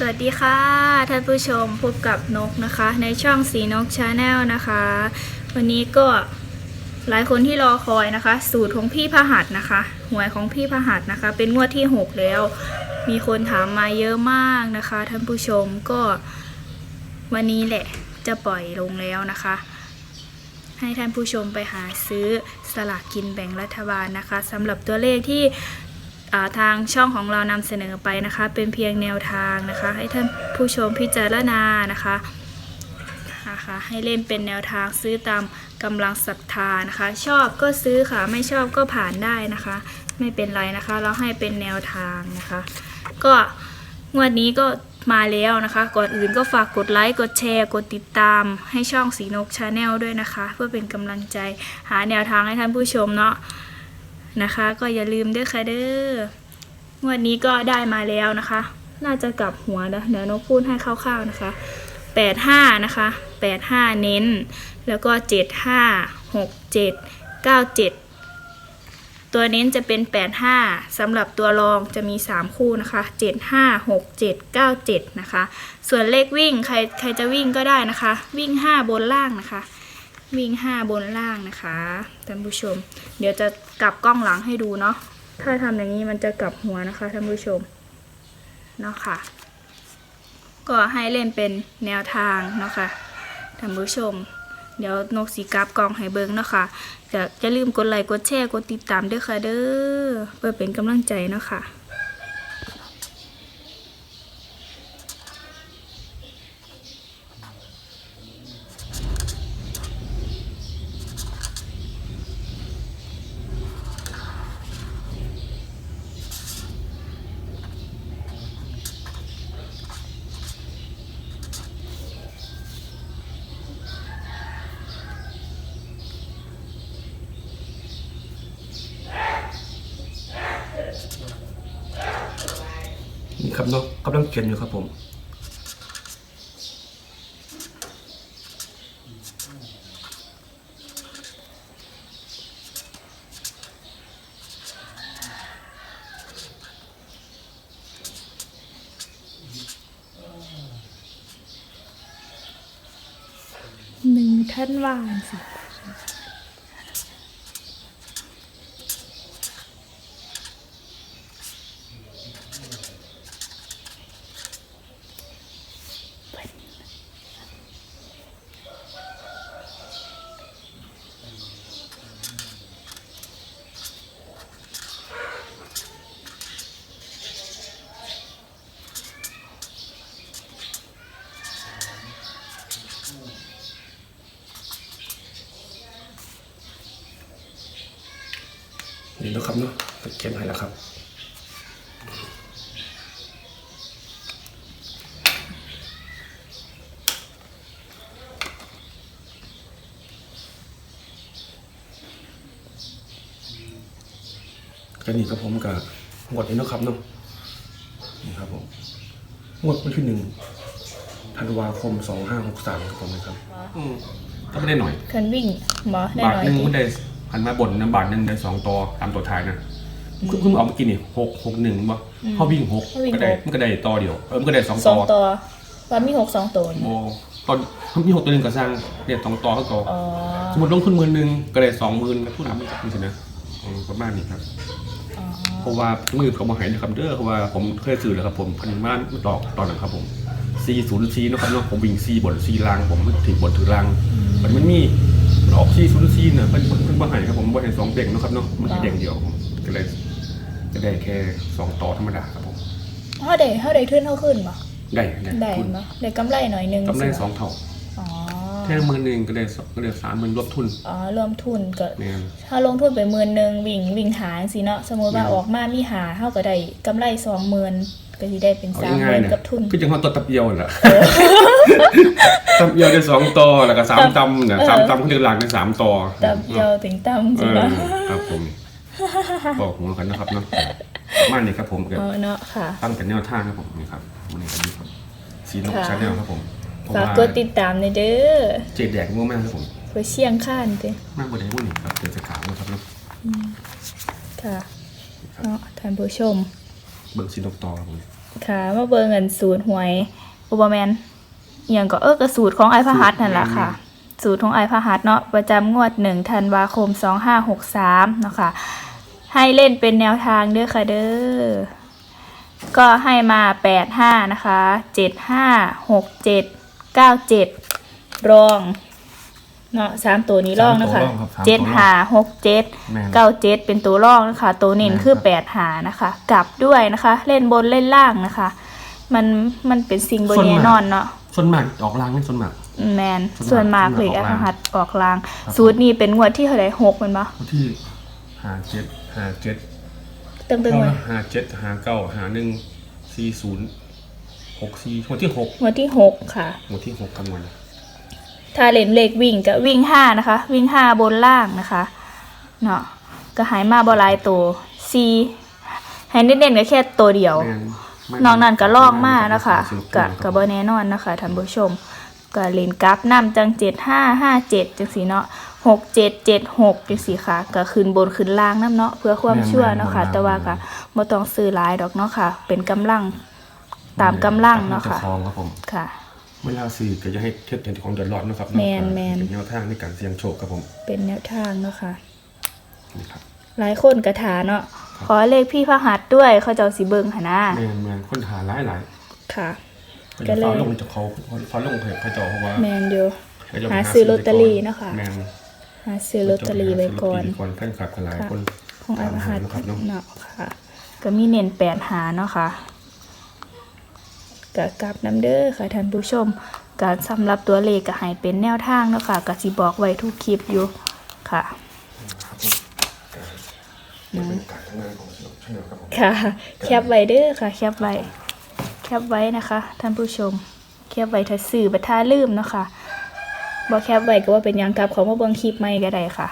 สวัสดีค่ะ ท่านผู้ชมพบกับนกนะคะ ในช่องสีนกชาแนลนะคะ วันนี้ก็หลายคนที่รอคอยนะคะ สูตรของพี่พหัสนะคะหวยของพี่พหัสนะคะ เป็นงวดที่ 6 แล้ว มีคนถามมาเยอะมากนะคะ ท่านผู้ชมก็วันนี้แหละจะปล่อยลงแล้วนะคะ ให้ท่านผู้ชมไปหาซื้อสลากกินแบ่งรัฐบาลนะคะสำหรับตัวเลขที่ ทางช่องของเรานำเสนอไปนะคะ เป็นเพียงแนวทางนะคะ ให้ท่านผู้ชมพิจารณานะคะนะคะให้เล่นเป็นแนวทางซื้อตามกำลังศรัทธานะคะ ชอบก็ซื้อค่ะ ไม่ชอบก็ผ่านได้นะคะ ไม่เป็นไรนะคะ เราให้เป็นแนวทางนะคะ ก็งวดนี้ก็มาแล้วนะคะ ก่อนอื่นก็ฝากกดไลค์ กดแชร์ กดติดตามให้ช่องสีนกชาแนลด้วยนะคะ เพื่อเป็นกำลังใจหาแนวทางให้ท่านผู้ชมเนาะ นะคะ ก็อย่าลืมด้วยค่ะเด้องวดนี้ก็ได้มาแล้วนะคะ น่าจะกลับหัวนะเดี๋ยวนกพูดให้คร่าวๆนะคะแปดห้านะคะแปดห้าเน้น แล้วก็เจ็ดห้าหกเจ็ดเก้าเจ็ดตัวเน้นจะเป็นแปดห้าสำหรับตัวรองจะมีสามคู่นะคะเจ็ดห้าหกเจ็ดเก้าเจ็ดนะคะ ส่วนเลขวิ่งใครใครจะวิ่งก็ได้นะคะ วิ่งห้าบนล่างนะคะ วิ่งห้าบนล่างนะคะท่านผู้ชม เดี๋ยวจะกลับกล้องหลังให้ดูเนาะถ้าทำอย่างนี้มันจะกลับหัวนะคะท่านผู้ชมเนาะค่ะ ก็ให้เล่นเป็นแนวทางเนาะค่ะท่านผู้ชม เดี๋ยวนกสีกลับกองให้เบิ้งเนาะค่ะจะจะลืมกดไลค์กดแชร์กดติดตามด้วยค่ะเด้อเพื่อเป็นกำลังใจเนาะค่ะ ครับเนาะกำลังเขียนอยู่ครับผมหนึ่งท่านวานสิ นี่แล้วครับเนาะเขียนให้แล้วครับก็นี่ครับผมกับงวดนี้เนาะครับเนาะนี่ครับผมงวดวันที่หนึ่งธันวาคมสองห้าหกสามครับผมนะครับอืมถ้าไม่ได้หน่อยคันวิ่งหมอได้บาทหน่อย หนึ่งสิมันได้ หันมาบนนะบาทหนึ่งได้สองตัวตามตัวท้ายนะคือคือมันออกเมื่อกี้นี่หกหกหนึ่งบ่เขาวิ่งหกก็ได้มันก็ได้ต่อเดียวเออมันก็ได้สองสตัองวตัวว่ามีหกสองตัวนี่โอ้ตอนมันมีหกตัวหนึ่งก็สร้างเรียกสองตัวก็เก่าอ๋อสมมติลงทุนหมื่นหนึ่งก็ได้สองหมื่นก็ทุนน้ำนี่สินะอืมประมาณนี้ครับ อ๋อเพราะว่ามือเขามาใหายนะครับเด้อเพราะว่าผมเคยซื้อแล้วครับผมพันบ้านดอกตอนนั้นครับผมซีศูนย์ซีนะครับเนาะผมวิ่งซีบนซีล่างผมถึงบนถึงล่างมันมันมี มันออกซีศูนย์ซีเนี่ยเพิ่นเพิ่นเพิ่นบ่ใหายครับผมบ่เห็นสองเด้งนะครับเนาะมันเด้งเดียวผมก็เลยจะได้แค่สองต่อธรรมดาครับผมเท่าใดเท่าใดขึ้นเท่าขึ้นบ่ได้ได้ได้ทุนเนาะได้กำไรหน่อยหนึงกำไรสิสองเท่าอ๋อแค่หมื่นหนึ่งก็ได้สก็ได้สามหมื่นรวบทุนอ๋อรวมทุนก็เนี่ย ถ้าลงทุนไปหมื่นหนึ่งวิ่งวิ่งหารสิเนาะสมมติว่าอืมออกมามีหาเท่าก็ได้กำไรสองหมื่น ก็สิได้เป็นเอาสามหง่ายมื่ๆนเนี่ยกับทุน คือจังหวะตัวตับเอียวแหละตับเอียวได้สองต่อแล้วก็สามตำเนี่ยสามตำคือหลังได้สามต่อตับเดียวถึงตั้มเอสิอเนาะครับผมบอกหัวกันนะครับเนาะมากนี่ครับผมเกิดอ๋อเนาะค่ะ ตั้งแต่แนวทางครับผมนี่ครับวันนี้กันนี่ครับสีนกค่ะ ชาแนลครับผมเพราะฝากว่ากดติดตามในอยเด้อเจดแดกมั่วมากครับผมเพื่อเชียงข้านเด้มากกว่านี้พวกนี้ครับเดือนสกาวนะครับเนาะ ค่ะเนาะท่านผู้ชมเบิกสีนกต่อครับผมค่ะมาเบิ่งเงินสูตรหวยอุปแมนอหย่างก็เออกระสูตรของไอพหัสนั่นแหละค่ะ สูตรของไอพหัสเนาะประจำงวด1ธันวาคม2563เนาะค่ะให้เล่นเป็นแนวทางเด้อค่ะเด้อก็ให้มา85นะคะ75 67 97รอง เนาะสามตัวนี้รองนะคะสามตัวรองครับสามตัวรอง เจ็ดหาหกเจ็ดแม่น เก้าเจ็ดเป็นตัวรองนะคะ ตัวเน้นแม่นคือครับแปดหานะคะ กลับด้วยนะคะ เล่นบนเล่นล่างนะคะ มันมันเป็นสิ่งบนส่วนมาก แน่นอนเนาะส่วนมากออกลางนี่ส่วนมาก แมนส่ส่ววนนากกมามเลยส่อัวนมากพหัสออกลาง ครับ สูตรนี้เป็นงวดที่เท่าไหร่หกแมันปะวันที่หาเจ็ดหาเจ็ดเติมเติมเท่าไว้หาเจ็ดหาเก้าหาหนึ่งสี่ศูนย์หกสี่วันที่หกงวดที่หกค่ะ วันที่หกคำนวณ ถ้าเล่นเลขวิ่งก็วิ่งห้านะคะ วิ่งห้าบนล่างนะคะเนาะก็หายมาบอลายตัวซีให้เน้นๆก็แค่ตัวเดียวแม่นไม่นอกนั้นก็ลอกมานะคะสนุกะกะบ่แน่นอนนะคะท่านผู้ชมก็เล่นกราฟนํจัง7 5 5 7จังสีเนาะ6 7 7 6จังสีค่ะก็ขึ้นบนขึ้นล่างนํเนาะเพื่อความชั่วเนาะค่ะ แต่ว่าก็บ่ต้องซื้อหลายดอกเนาะค่ะ เป็นกำลังตามกำลังเนาะค่ะตมจฟองครับผมค่ะ เวลาสื่อก็จะให้เทียบเทียนของเดือดร้อนนะครับแม่นแม่นเป็นแนวทางในการเสี่ยงโชคครับผมเป็นแนวทางเนาะค่ะ นี่ครับ หลายคนกระถาเนาะขอเลขพี่พหัสด้วยเขาเจ้าสิเบิ่งหั่นนะแมนแมนคนหาหลายหลายค่ะก็ก็เลย ฟ้าลงจากเขาฟ้าลงเหตุเขาเจ้าเพราะว่าแมนอยู่ เขจะหาซื้อลอตเตอรี่เนาะค่ะ แมนหาซื้อลอตเตอรี่ไว้ก่อนซื้ลตเตรี่ก่อนแฟนคลับกันหลายคนของอาหัสตามหานะครับเนาะเนาะค่ะ ก็มีเน้นแปดหาเนาะค่ะ ก็กลับน้ำเด้อค่ะท่านผู้ชมการสำหรับตัวเลขก็ให้เป็นแนวทางเนาะค่ะก็สิบอกไว้ทุกคลิปอยู่ค่ะ นี่เป็นการทำงานของช่างครับผมค่ะแคปไว้เด้อค่ะแคปไว้แคปไว้นะคะท่านผู้ชมแคปไว้ถ้าสื่อบัท่าลืมเนาะค่ะบ่แคปไว้ก็ว่าเป็นหยังกลับเขามาเบิ่งคลิปใหม่ก็ได้ค่ะ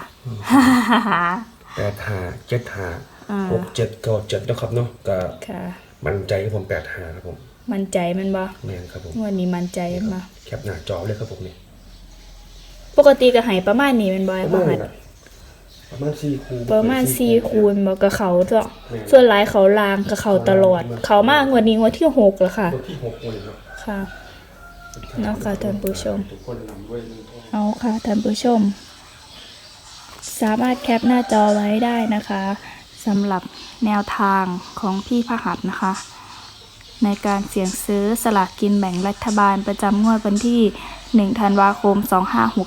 แปดหาเจ็ดหาอ่า หกเจ็ดเก้าเจ็ดนะครับเนาะก็ค่ะ มั่นใจครับผมแปดหาครับผม มั่นใจแมันบ่แมนครับผมงวันนี้มั่นใจแมันบ่แคปหน้าจอเลยครับผมนี่ปกติก็ให้ประมาณนี้แมันบ่ไอ้ประพ่อมาณหัดนั้นประมาณสี่คูประมาณ4คูณบ่กับเขาเจ้าส่วนหลายเขาลางกับเขาตลอด เขามากงวดนี้งวดที่6แล้วค่ะ ตัวที่หกคนเนาะค่ะ เนาะค่ะท่านผู้ชม ทุกคนนำด้วยเงินทอง เอาค่ะท่านผู้ชม สามารถแคปหน้าจอไว้ได้นะคะสำหรับแนวทางของพี่พหัสนะคะ ในการเสี่ยงซื้อสลากกินแบ่งรัฐบาลประจำงวดวันที่ 1 ธันวาคม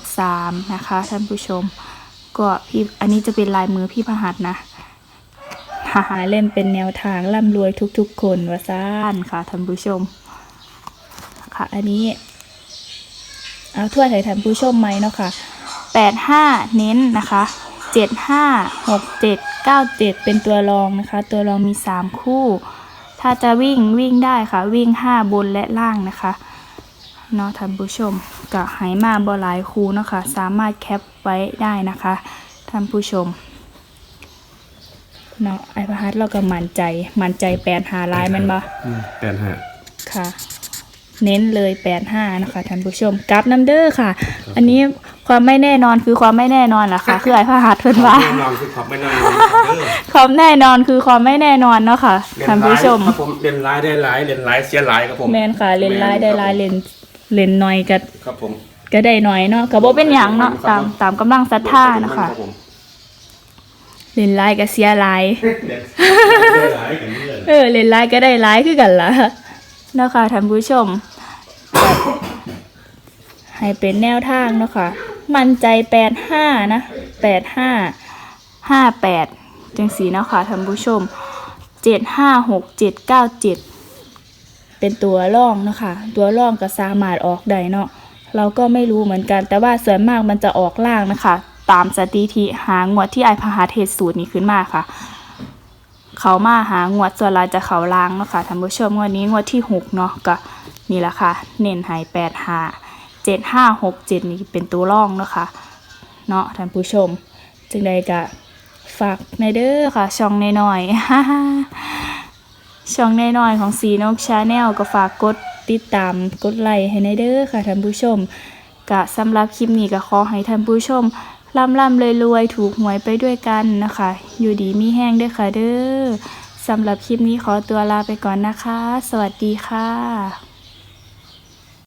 2563 นะคะ ท่านผู้ชม ก็พี่อันนี้จะเป็นลายมือพี่พหัสนะหาเล่นเป็นแนวทางร่ำรวยทุกๆ คนวาซ่านค่ะท่านผู้ชม ค่ะ อันนี้ เอาทั่วไทยท่านผู้ชมไหมเนาะค่ะแปดห้าเน้นนะคะเจ็ดห้าหกเจ็ดเก้าเจ็ดเป็นตัวรองนะคะ ตัวรองมีสามคู่ ถ้าจะวิ่งวิ่งได้ค่ะ วิ่งห้าบนและล่างนะคะเนาะท่านผู้ชมก็หายมาบอหลายคู่เนาะค่ะสามารถแคปไว้ได้นะคะท่านผู้ชมเนาะไอพหัสเราก็มั่นใจมั่นใจแปดหาลายแมันบ่อืมแปดหาค่ะ เน้นเลยแปดห้านะคะท่านผู้ชมกราฟน้ำเด้อค่ะ อันนี้ ความไม่แน่นอนคือความไม่แน่นอนแหละค่ะ คือไอ้พระหัตถ์เพิ่นว่า แน่นอนคือความไม่แน่นอนครับเด้อความแน่นอนคือความไม่แน่นอนเนาะค่ะเรียท่านนผู้ร้ายชมครับผมเรียนร้ายได้ร้ายเรียนร้ายเสียร้ายครับผมแมนค่ะเล่นร้ายได้ร้ายเล่นเล่นน้อยก็ครับผมก็ได้น้อยเนาะก็บ่เป็นหยังเนาะตามตามกำลังศรัทธานะคะรับผมเล่นร้ายก็เสียร้ายเรียนได้ร้ายกันเรื่อยเออเล่นร้ายก็ได้ร้ายคือกันล่ะเนาะค่ะท่านผู้ชม ให้เป็นแนวทางเนาะค่ะ มั่นใจแปดห้านะแปดห้าห้าแปดจังสีนะค่ะท่านผู้ชมเจ็ดห้าหกเจ็ดเก้าเจ็ดเป็นตัวร่องนะคะ ตัวร่องก็สามารถออกได้เนาะเราก็ไม่รู้เหมือนกัน แต่ว่าส่วนมากมันจะออกล่างนะคะ ตามสถิติหางวดที่ไอพาหาเทศสูตรนี้ขึ้นมาค่ะ เขามาหางวดส่วนลายจะเขาล้างเนาะค่ะท่านผู้ชมงวดนี้งวดที่หกเนาะก็นี่แหละค่ะ เน้นหายแปดหา เจ็ดห้าหกเจ็ดนี่เป็นตัวร่องเนาะค่ะเนาะท่านผู้ชม จึงใดก็ฝากในเด้อค่ะ ช่องน้อยๆช่องน้อยๆของสีนกชาแนลก็ฝากกดติดตามกดไลค์ให้ในเด้อค่ะท่านผู้ชมกะสำหรับคลิปนี้ก็ขอให้ท่านผู้ชมร่ำร่ำรวยรวยๆถูกหวยไปด้วยกันนะคะ อยู่ดีมีแห้งด้วยค่ะเด้อสำหรับคลิปนี้ขอตัวลาไปก่อนนะคะ สวัสดีค่ะ